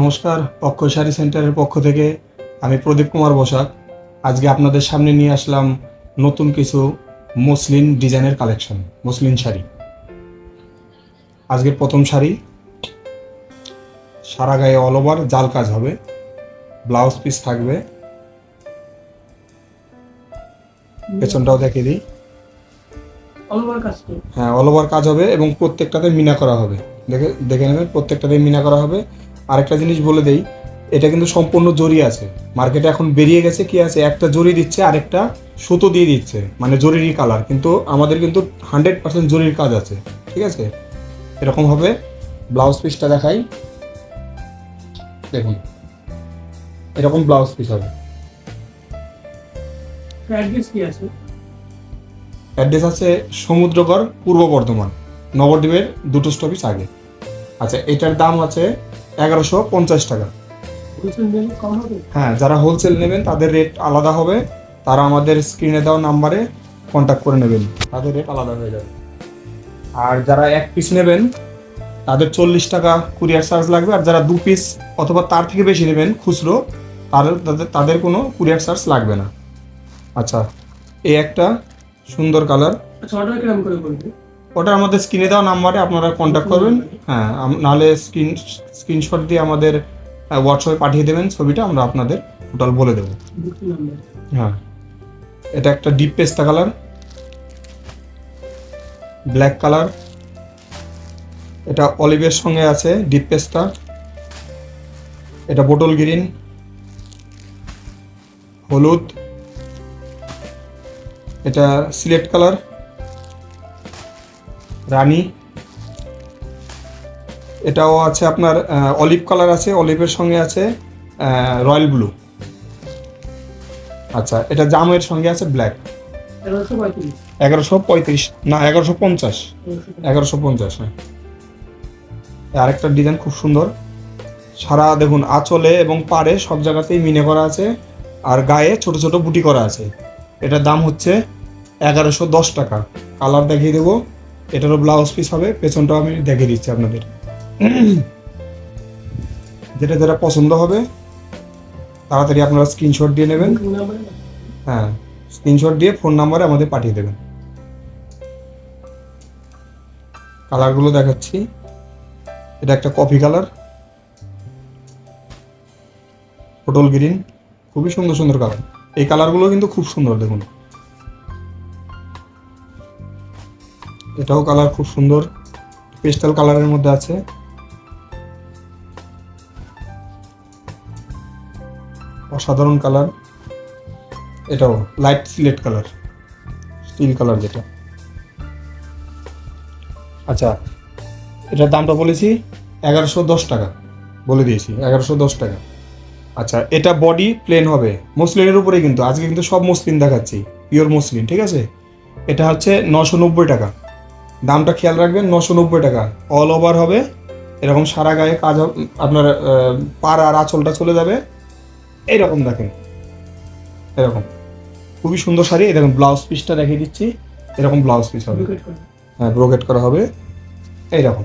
নমস্কার অক্ষয় শাড়ি সেন্টারের পক্ষ থেকে আমি প্রদীপ কুমার বসাক। আজকে আপনাদের সামনে নিয়ে আসলাম নতুন কিছু মসলিন ডিজাইনের কালেকশন মসলিন শাড়ি। আজকের প্রথম শাড়ি সারা গায়ে অল ওভার জাল কাজ হবে ব্লাউজ পিস থাকবে। পেছনটাও দেখিয়ে দিই। হ্যাঁ অল ওভার কাজ হবে এবং প্রত্যেকটাতে মিনা করা হবে। দেখে দেখে নেবেন প্রত্যেকটাতে মিনা করা হবে। আরেকটা জিনিস বলে দেই এটা কিন্তু সম্পূর্ণ জরি আছে। মার্কেটে এখন বেরিয়ে গেছে কি আছে একটা জরি দিচ্ছে আরেকটা সুতো দিয়ে দিচ্ছে মানে জরিরই কালার। কিন্তু আমাদের কিন্তু হান্ড্রেড পার্সেন্ট জরির কাজ আছে ঠিক আছে? এরকম হবে। ব্লাউজ পিসটা দেখাই। দেখুন এরকম ব্লাউজ পিস হবে। অ্যাড্রেস কি আছে? অ্যাড্রেস আছে সমুদ্রগড় পূর্ব বর্ধমান নবদ্বীপের দুটো স্টপিস আগে। আচ্ছা এটার দাম আছে এগারোশো পঞ্চাশ টাকা। হ্যাঁ যারা হোলসেল নেবেন তাদের রেট আলাদা হবে। তারা আমাদের স্ক্রিনে দেওয়া নাম্বারে কন্ট্যাক্ট করে নেবেন। তাদের রেট আলাদা হয়ে যাবে। আর যারা এক পিস নেবেন তাদের চল্লিশ টাকা কুরিয়ার চার্জ লাগবে। আর যারা দু পিস অথবা তার থেকে বেশি নেবেন খুচরো তাদের তাদের তাদের কোনো কুরিয়ার চার্জ লাগবে না। আচ্ছা এই একটা সুন্দর কালার আচ্ছা অর্ডার কিরম করে করবে ওটা আমাদের স্ক্রিনে দেওয়া নাম্বারে আপনারা কন্ট্যাক্ট করবেন। হ্যাঁ নাহলে স্ক্রিন স্ক্রিনশট দিয়ে আমাদের হোয়াটসঅ্যাপে পাঠিয়ে দেবেন। ছবিটা আমরা আপনাদের টোটাল বলে দেবো। হ্যাঁ এটা একটা ডিপ পেস্তা কালার ব্ল্যাক কালার এটা অলিভের সঙ্গে আছে ডিপ পেস্তা এটা বোটল গ্রিন হলুদ, এটা সিলেট কালার রানী। এটাও আছে আপনার অলিভ কালার আছে অলিভের সঙ্গে আছে রয়্যাল ব্লু আচ্ছা এটা জামের সঙ্গে আছে ব্ল্যাক এগারোশো পঁয়ত্রিশ। না এগারোশো পঞ্চাশ। এগারোশো পঞ্চাশ হ্যাঁ। আরেকটা ডিজাইন খুব সুন্দর। সারা দেখুন আঁচলে এবং পাড়ে সব জায়গাতেই মিনে করা আছে আর গায়ে ছোট ছোট বুটি করা আছে। এটার দাম হচ্ছে এগারোশো দশ টাকা। কালার দেখিয়ে দেবো। এটারও ব্লাউজ পিস হবে, পেছনটাও আমি দেখিয়ে দিচ্ছি আপনাদের। যেটা যেটা পছন্দ হবে, তাড়াতাড়ি আপনারা স্ক্রিনশট দিয়ে নেবেন। হ্যাঁ স্ক্রিনশট দিয়ে ফোন নাম্বারে আমাদের পাঠিয়ে দেবেন। কালারগুলো দেখাচ্ছি। এটা একটা কফি কালার পটল গ্রিন খুবই সুন্দর সুন্দর কালার এই কালারগুলো কিন্তু খুব সুন্দর, দেখুন। এটাও কালার খুব সুন্দর পেস্টাল কালারের মধ্যে আছে। অসাধারণ কালার এটাও light slate colour steel colour যেটা। আচ্ছা এটার দামটা বলেছি এগারোশো দশ টাকা, বলে দিয়েছি, এগারোশো দশ টাকা। আচ্ছা এটা বডি প্লেন হবে মসলিনের উপরে কিন্তু, আজকে কিন্তু সব মসলিন দেখাচ্ছি পিওর মসলিন ঠিক আছে? এটা হচ্ছে নশো নব্বই টাকা। দামটা খেয়াল রাখবেন নশো নব্বই টাকা। অল ওভার হবে। এরকম সারা গায়ে কাজ আপনার আহ, পাড় আর আঁচলটা চলে যাবে। এইরকম দেখেন। এরকম। খুবই সুন্দর শাড়ি। এরকম ব্লাউজ পিসটা দেখিয়ে দিচ্ছি। এরকম ব্লাউজ পিস হবে। হ্যাঁ ব্রোকেট করা হবে। এইরকম।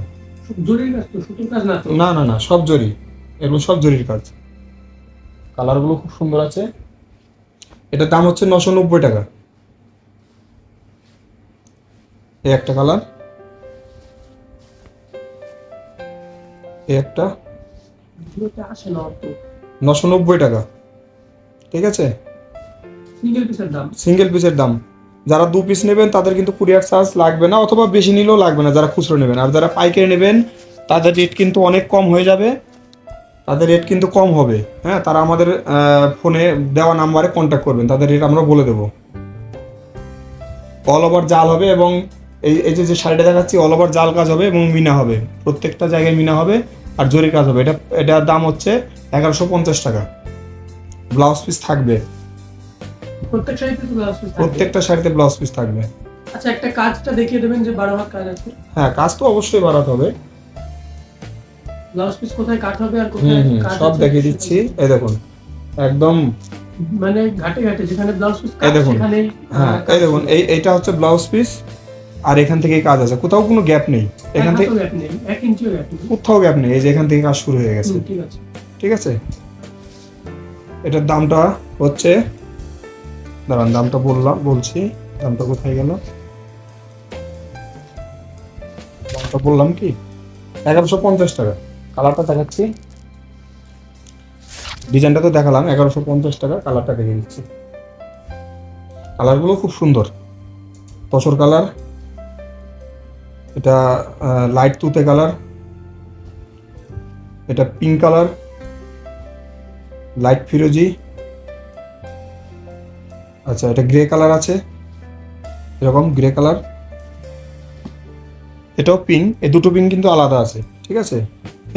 না না না সব জরি। এগুলো সব জরির কাজ। কালারগুলো খুব সুন্দর আছে। এটার দাম হচ্ছে নশো নব্বই টাকা। এই একটা কালার এই একটা নশো নব্বই টাকা ঠিক আছে? সিঙ্গেল পিসের দাম? সিঙ্গেল পিসের দাম। যারা দু পিস নেবেন তাদের কিন্তু কুরিয়ার চার্জ লাগবে না অথবা বেশি নিলেও লাগবে না যারা খুচরো নেবেন। আর যারা পাইকারি নেবেন তাদের রেট কিন্তু অনেক কম হয়ে যাবে। তাদের রেট কিন্তু কম হবে। হ্যাঁ তারা আমাদের ফোনে দেওয়া নাম্বারে কন্ট্যাক্ট করবেন। তাদের রেট আমরা বলে দেবো। অল ওভার জাল হবে এবং এই এই যে যে শাড়িটা দেখাচ্ছি অল ওভার জাল কাজ হবে এবং মিনা হবে। প্রত্যেকটা জায়গায় মিনা হবে আর জরির কাজ হবে। এটা এটার দাম হচ্ছে এগারোশো পঞ্চাশ টাকা। ব্লাউজ পিস থাকবে। প্রত্যেকটা শাড়িতে ব্লাউজ পিস থাকবে। আচ্ছা একটা কাজটা দেখিয়ে দেবেন যে বারো হাত কাজ আছে। হ্যাঁ কাজ তো অবশ্যই বাড়াতে হবে। ব্লাউজ পিস কোথায় কাট হবে আর কোথায় সব দেখিয়ে দিচ্ছি। এই দেখুন একদম মানে ঘাটে ঘাটে যেখানে ব্লাউজ পিস এই দেখুন। হ্যাঁ এই দেখুন এই এইটা হচ্ছে ব্লাউজ পিস আর এখান থেকে কাজ আছে। কোথাও কোনো গ্যাপ নেই। এখান থেকে কোথাও গ্যাপ নেই। এই যে এখান থেকে কাজ শুরু হয়ে গেছে। ঠিক আছে। ঠিক আছে? এটার দামটা হচ্ছে দাঁড়ান দামটা বললাম বলছি। দামটা কোথায় গেল? দামটা বললাম কি? এগারোশো পঞ্চাশ টাকা। কালারটা দেখাচ্ছি। ডিজাইনটা তো দেখালাম। এগারোশো পঞ্চাশ টাকা কালারটা দেখে দিচ্ছি। কালারগুলো খুব সুন্দর। তসর কালার। এটা লাইট তুতে কালার এটা পিঙ্ক কালার লাইট ফিরোজি আচ্ছা এটা গ্রে কালার আছে, এরকম গ্রে কালার এটাও পিঙ্ক এই দুটো পিঙ্ক কিন্তু আলাদা আছে, ঠিক আছে?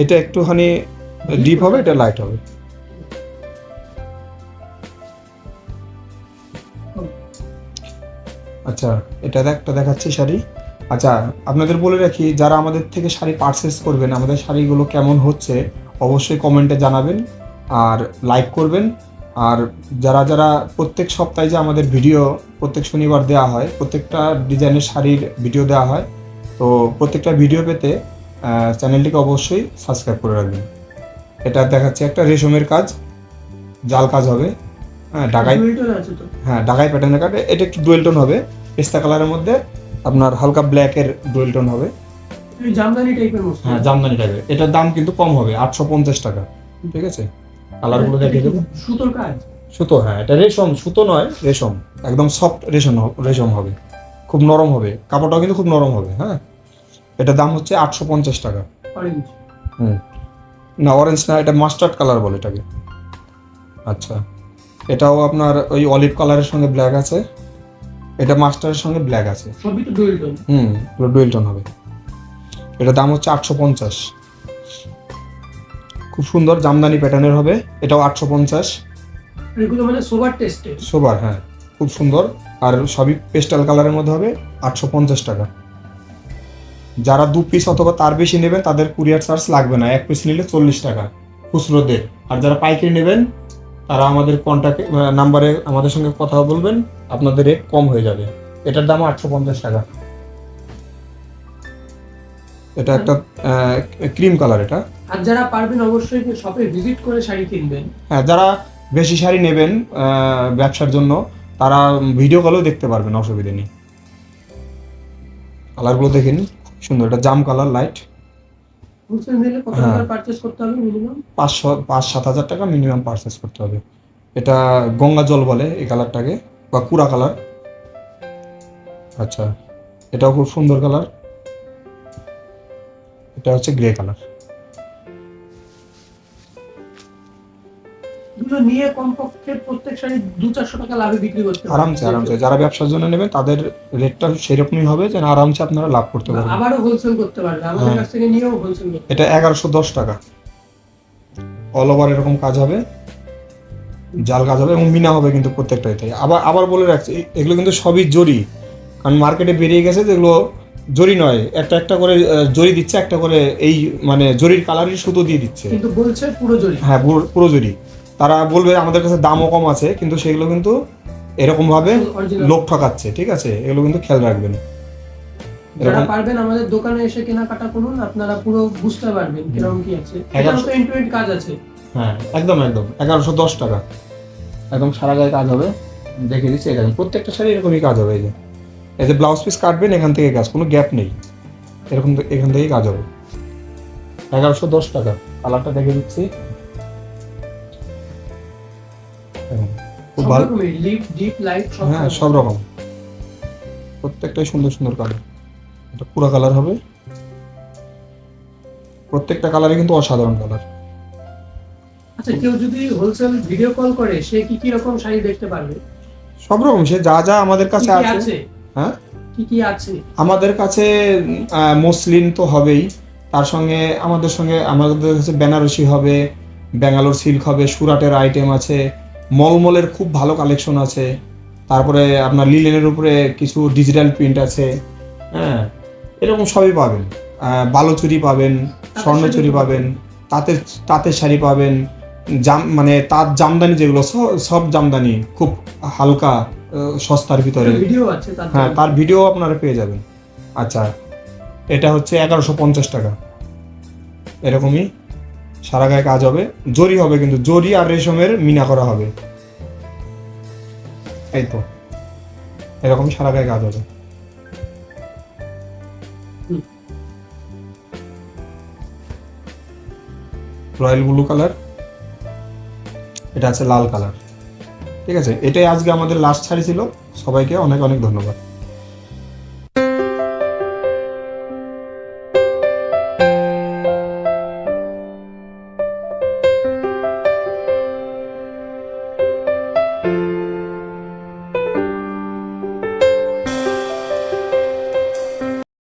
এটা একটুখানি ডিপ হবে, এটা লাইট হবে। আচ্ছা এটা একটা দেখাচ্ছি শাড়ি। আচ্ছা আপনাদের বলে রাখি যারা আমাদের থেকে শাড়ি পারচেস করবেন আমাদের শাড়িগুলো কেমন হচ্ছে অবশ্যই কমেন্টে জানাবেন আর লাইক করবেন। আর যারা যারা প্রত্যেক সপ্তাহে যে আমাদের ভিডিও প্রত্যেক শনিবার দেওয়া হয় প্রত্যেকটা ডিজাইনের শাড়ির ভিডিও দেওয়া হয় তো প্রত্যেকটা ভিডিও পেতে চ্যানেলটিকে অবশ্যই সাবস্ক্রাইব করে রাখবেন। এটা দেখাচ্ছে একটা রেশমের কাজ জাল কাজ হবে। হ্যাঁ তো। হ্যাঁ ঢাকাই প্যাটার্নের কাটে এটা একটু ডুয়েলটন হবে পেস্তা কালারের মধ্যে। আপনার হালকা ব্ল্যাকের ডুয়েল টোন হবে। জামদানি টাইপের হ্যাঁ জামদানি টাইপের এটার দাম কিন্তু কম হবে আটশো পঞ্চাশ টাকা ঠিক আছে? কালারগুলো দেখিয়ে দেবো। সুতোর কাজ? সুতো হ্যাঁ এটা রেশম সুতো নয় রেশম। একদম সফট রেশম রেশম হবে। খুব নরম হবে। কাপড়টাও কিন্তু খুব নরম হবে হ্যাঁ? এটার দাম হচ্ছে আটশো পঞ্চাশ টাকা। অরেঞ্জ হুম। না অরেঞ্জ না এটা মাস্টার্ড কালার বলে এটাকে। আচ্ছা। এটাও আপনার ওই অলিভ কালারের সঙ্গে ব্ল্যাক আছে। এটা মাস্টারের সঙ্গে ব্ল্যাক আছে। হুম পুরো ডুয়েল টোন হবে। এটা দাম হচ্ছে আটশো পঞ্চাশ। খুব সুন্দর জামদানি প্যাটার্নের হবে। এটাও আটশো পঞ্চাশ। এগুলো মানে সোবার টেস্টে সোবার হ্যাঁ। খুব সুন্দর। আর সবই পেস্টাল কালারের মধ্যে হবে আটশো পঞ্চাশ টাকা। যারা দু পিস অথবা তার বেশি নেবেন তাদের কুরিয়ার চার্জ লাগবে না। এক পিস নিলে চল্লিশ টাকা। খুচরোতে আর যারা পাইকারি নেবেন তারা আমাদের কন্ট্যাক্ট নাম্বারে আমাদের সঙ্গে কথা বলবেন আপনাদের রেট কম হয়ে যাবে। এটার দাম আটশো পঞ্চাশ টাকা। এটা একটা ক্রিম কালার এটা। আর যারা পারবেন অবশ্যই শপে ভিজিট করে শাড়ি কিনবেন। হ্যাঁ যারা বেশি শাড়ি নেবেন ব্যবসার জন্য তারা ভিডিও কলেও দেখতে পারবেন অসুবিধে নেই। কালারগুলো দেখেন সুন্দর এটা জাম কালার লাইট হোলসেল নিলে কত হ্যাঁ। টাকা পারচেস করতে হবে মিনিমাম পাঁচশো পাঁচ সাত হাজার টাকা মিনিমাম পারচেস করতে হবে। এটা গঙ্গা জল বলে এই কালারটাকে বা কুড়া কালার। আচ্ছা এটাও খুব সুন্দর কালার। এটা হচ্ছে গ্রে কালার। এগুলো নিয়ে কমপক্ষে প্রত্যেক শাড়ি দু চারশো টাকা লাভে বিক্রি করতে আরামসে আরামসে। যারা ব্যবসার জন্য নেবেন তাদের রেটটা সেরকমই হবে যেন আরামসে আপনারা লাভ করতে পারবেন। আবারও হোলসেল করতে পারবে। আমাদের হ্যাঁ। কাছ থেকে নিয়েও হোলসেল এটা এগারোশো দশ টাকা। অল ওভার এরকম কাজ হবে। জাল কাজ হবে এবং মিনা হবে কিন্তু প্রত্যেকটাইতে আবার আবার বলে রাখছি এগুলো কিন্তু সবই জরি। কারণ মার্কেটে বেরিয়ে গেছে যেগুলো জরি নয়। একটা একটা করে জরি দিচ্ছে একটা করে এই মানে জরির কালারই সুতো দিয়ে দিচ্ছে। কিন্তু বলছে পুরো জরি। হ্যাঁ পুরো- পুরো জরি। তারা বলবে আমাদের কাছে দামও কম আছে কিন্তু সেগুলো কিন্তু এরকম ভাবে লোক ঠকাচ্ছে ঠিক আছে? এগুলো কিন্তু খেয়াল রাখবেন। যারা পারবেন আমাদের দোকানে এসে কেনাকাটা করুন আপনারা পুরো বুঝতে পারবেন কীরকম কি আছে। এগারোশো- তো এন্ড টু এন্ড কাজ আছে। হ্যাঁ একদম একদম। এগারোশো দশ টাকা। একদম সারা গায়ে কাজ হবে। দেখে দিচ্ছি এখানে প্রত্যেকটা শাড়ি এরকমই কাজ হবে এই যে। এই যে ব্লাউজ পিস কাটবেন এখান থেকে কাজ কোনো গ্যাপ নেই। এরকম এখান থেকেই কাজ হবে। এগারোশো দশ টাকা। কালারটা দেখে দিচ্ছি। হ্যাঁ। সব রকম। প্রত্যেকটাই সুন্দর সুন্দর কালার এটা পুরো কালার হবে। প্রত্যেকটা কালারই কিন্তু অসাধারণ কালার আচ্ছা কেউ যদি হোলসেল ভিডিও কল করে সে কি কি রকম শাড়ি দেখতে পারবে? সব রকম সে যা যা আমাদের কাছে আছে। হ্যাঁ? কি কি আছে? আমাদের কাছে মসলিন তো হবেই। তার সঙ্গে আমাদের সঙ্গে আমাদের কাছে বেনারসি হবে ব্যাঙ্গালোর সিল্ক হবে সুরাটের আইটেম আছে। মলমলের খুব ভালো কালেকশন আছে। তারপরে আপনার লিলেনের উপরে কিছু ডিজিটাল প্রিন্ট আছে। হ্যাঁ এরকম সবই পাবেন। বালুচুরি পাবেন স্বর্ণচুরি পাবেন তাঁতের তাঁতের শাড়ি পাবেন জাম মানে তাঁত জামদানি যেগুলো সব জামদানি খুব হালকা সস্তার ভিতরে। ভিডিও আছে হ্যাঁ তার ভিডিও আপনারা পেয়ে যাবেন। আচ্ছা এটা হচ্ছে এগারোশো পঞ্চাশ টাকা। এরকমই। সারা গায়ে কাজ হবে, জরি হবে কিন্তু, জরি আর রেশমের মিনা করা হবে। এই তো এরকম সারা গায়ে কাজ হবে। রয়্যাল ব্লু কালার, এটা আছে লাল কালার। ঠিক আছে, এটাই আজকে আমাদের লাস্ট শাড়ি ছিল। সবাইকে অনেক অনেক ধন্যবাদ।